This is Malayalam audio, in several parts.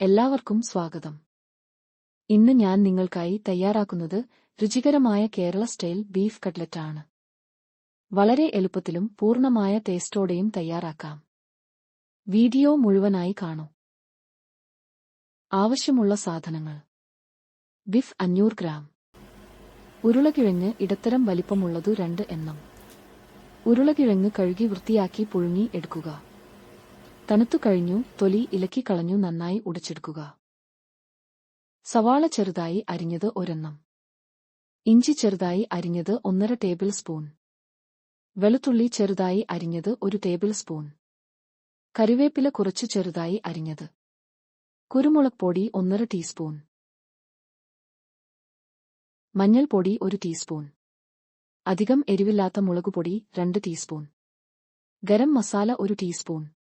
എല്ലാവർക്കും സ്വാഗതം. ഇന്ന് ഞാൻ നിങ്ങൾക്കായി തയ്യാറാക്കുന്നത് രുചികരമായ കേരള സ്റ്റൈൽ ബീഫ് കട്ട്ലറ്റാണ് വളരെ എളുപ്പത്തിലും പൂർണമായ ടേസ്റ്റോടെയും തയ്യാറാക്കാം. വീഡിയോ മുഴുവനായി കാണൂ. ആവശ്യമുള്ള സാധനങ്ങൾ. ബീഫ് അഞ്ഞൂറ് ഗ്രാം. ഉരുളകിഴങ്ങ് ഇടത്തരം വലിപ്പമുള്ളതു രണ്ട് എണ്ണം. ഉരുളകിഴങ്ങ് കഴുകി വൃത്തിയാക്കി പുഴുങ്ങി എടുക്കുക. തണുത്തു കഴിഞ്ഞു തൊലി ഇലക്കി കളഞ്ഞു നന്നായി ഉടച്ചെടുക്കുക. സവാള ചെറുതായി അരിഞ്ഞത് ഒരെണ്ണം. ഇഞ്ചി ചെറുതായി അരിഞ്ഞത് ഒന്നര ടേബിൾ സ്പൂൺ. വെളുത്തുള്ളി ചെറുതായി അരിഞ്ഞത് ഒരു ടേബിൾ സ്പൂൺ. കറിവേപ്പില കുറച്ചു ചെറുതായി അരിഞ്ഞത്. കുരുമുളക് പൊടി ഒന്നര ടീസ്പൂൺ. മഞ്ഞൾപ്പൊടി ഒരു ടീസ്പൂൺ. അധികം എരിവില്ലാത്ത മുളകുപൊടി രണ്ട് ടീസ്പൂൺ. ഗരം മസാല ഒരു ടീസ്പൂൺ.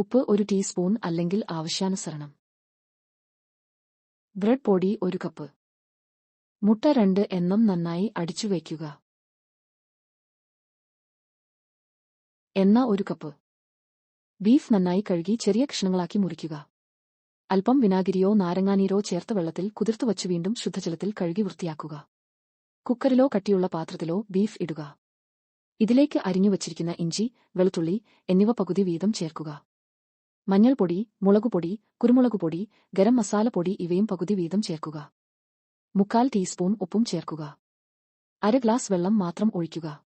ഉപ്പ് ഒരു ടീസ്പൂൺ അല്ലെങ്കിൽ ആവശ്യാനുസരണം. ബ്രെഡ് പൊടി ഒരു കപ്പ്. മുട്ട രണ്ട് എണ്ണം നന്നായി അടിച്ചു വയ്ക്കുക. എണ്ണ ഒരു കപ്പ്. ബീഫ് നന്നായി കഴുകി ചെറിയ കഷ്ണങ്ങളാക്കി മുറിക്കുക. അല്പം വിനാഗിരിയോ നാരങ്ങാനീരോ ചേർത്ത വെള്ളത്തിൽ കുതിർത്തു വച്ച് വീണ്ടും ശുദ്ധജലത്തിൽ കഴുകി വൃത്തിയാക്കുക. കുക്കറിലോ കട്ടിയുള്ള പാത്രത്തിലോ ബീഫ് ഇടുക. ഇതിലേക്ക് അരിഞ്ഞു വച്ചിരിക്കുന്ന ഇഞ്ചി വെളുത്തുള്ളി എന്നിവ പകുതി വീതം ചേർക്കുക. മഞ്ഞൾപ്പൊടി മുളകുപൊടി കുരുമുളകുപൊടി ഗരം മസാലപ്പൊടി ഇവയും പകുതി വീതം ചേർക്കുക. മുക്കാൽ ടീസ്പൂൺ ഉപ്പും ചേർക്കുക. അര ഗ്ലാസ് വെള്ളം മാത്രം ഒഴിക്കുക.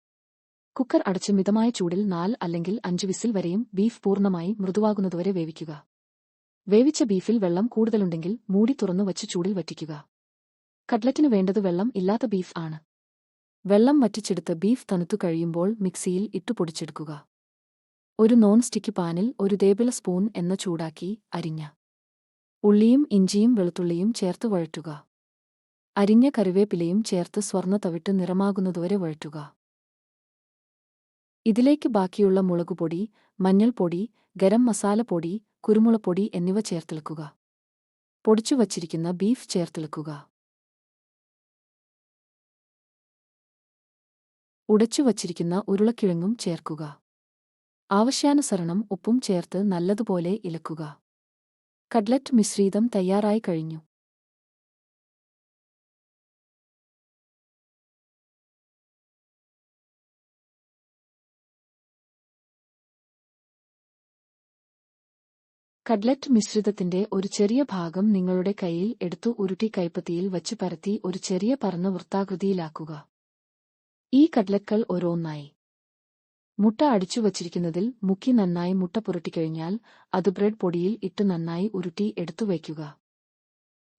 കുക്കർ അടച്ച് മിതമായ ചൂടിൽ നാല് അല്ലെങ്കിൽ അഞ്ച് വിസിൽ വരെയും ബീഫ് പൂർണമായി മൃദുവാകുന്നതുവരെ വേവിക്കുക. വേവിച്ച ബീഫിൽ വെള്ളം കൂടുതലുണ്ടെങ്കിൽ മൂടി തുറന്നു വച്ച് ചൂടിൽ വറ്റിക്കുക. കട്ലറ്റിനു വേണ്ടത് വെള്ളം ഇല്ലാത്ത ബീഫ് ആണ്. വെള്ളം വറ്റിച്ചെടുത്ത് ബീഫ് തണുത്തു കഴിയുമ്പോൾ മിക്സിയിൽ ഇട്ടു പൊടിച്ചെടുക്കുക. ഒരു നോൺ സ്റ്റിക്ക് പാനിൽ ഒരു ടേബിൾ സ്പൂൺ എന്ന ചൂടാക്കി അരിഞ്ഞ. ഉള്ളിയും ഇഞ്ചിയും വെളുത്തുള്ളിയും ചേർത്ത് വഴറ്റുക. അരിഞ്ഞ കറിവേപ്പിലയും ചേർത്ത് സ്വർണ തവിട്ട് നിറമാകുന്നതുവരെ വഴറ്റുക. ഇതിലേക്ക് ബാക്കിയുള്ള മുളകുപൊടി മഞ്ഞൾപ്പൊടി ഗരം മസാലപ്പൊടി കുരുമുളപ്പൊടി എന്നിവ ചേർത്തിളക്കുക പൊടിച്ചു വച്ചിരിക്കുന്ന ബീഫ് ചേർത്തിളക്കുക ഉടച്ചു വച്ചിരിക്കുന്ന ഉരുളക്കിഴങ്ങും ചേർക്കുക. ആവശ്യാനുസരണം ഉപ്പും ചേർത്ത് നല്ലതുപോലെ ഇളക്കുക കട്ട്ലറ്റ് മിശ്രീതം തയ്യാറായി കഴിഞ്ഞു. കട്ട്ലറ്റ് മിശ്രിതത്തിന്റെ ഒരു ചെറിയ ഭാഗം നിങ്ങളുടെ കൈയിൽ എടുത്തു ഉരുട്ടി കൈപ്പത്തിയിൽ വച്ച് പരത്തി ഒരു ചെറിയ പറന്ന വൃത്താകൃതിയിലാക്കുക. ഈ കട്ട്ലറ്റുകൾ ഓരോന്നായി മുട്ട അടിച്ചു വച്ചിരിക്കുന്നതിൽ മുക്കി നന്നായി മുട്ട പുരട്ടിക്കഴിഞ്ഞാൽ അത് ബ്രെഡ് പൊടിയിൽ ഇട്ട് നന്നായി ഉരുട്ടി എടുത്തു വയ്ക്കുക.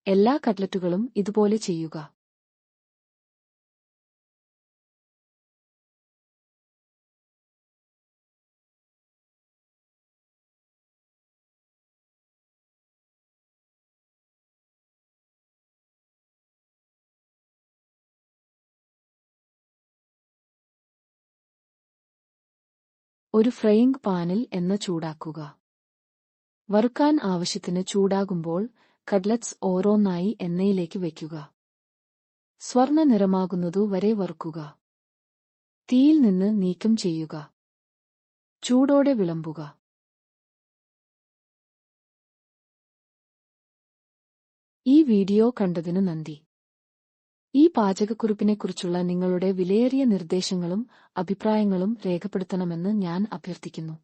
എല്ലാ കട്ട്ലറ്റുകളും ഇതുപോലെ ചെയ്യുക. ഒരു ഫ്രൈയിംഗ് പാനിൽ എണ്ണ ചൂടാക്കുക. വറുക്കാൻ ആവശ്യത്തിന് ചൂടാകുമ്പോൾ കട്ലറ്റ്സ് ഓരോന്നായി എണ്ണയിലേക്ക് വയ്ക്കുക. സ്വർണ നിറമാകുന്നതു വരെ വറുക്കുക. തീയിൽ നിന്ന് നീക്കം ചെയ്യുക. ചൂടോടെ വിളമ്പുക. ഈ വീഡിയോ കണ്ടതിനു നന്ദി. ഈ പാചകക്കുറിപ്പിനെക്കുറിച്ചുള്ള നിങ്ങളുടെ വിലയേറിയ നിർദ്ദേശങ്ങളും അഭിപ്രായങ്ങളും രേഖപ്പെടുത്തണമെന്ന് ഞാൻ അഭ്യർത്ഥിക്കുന്നു.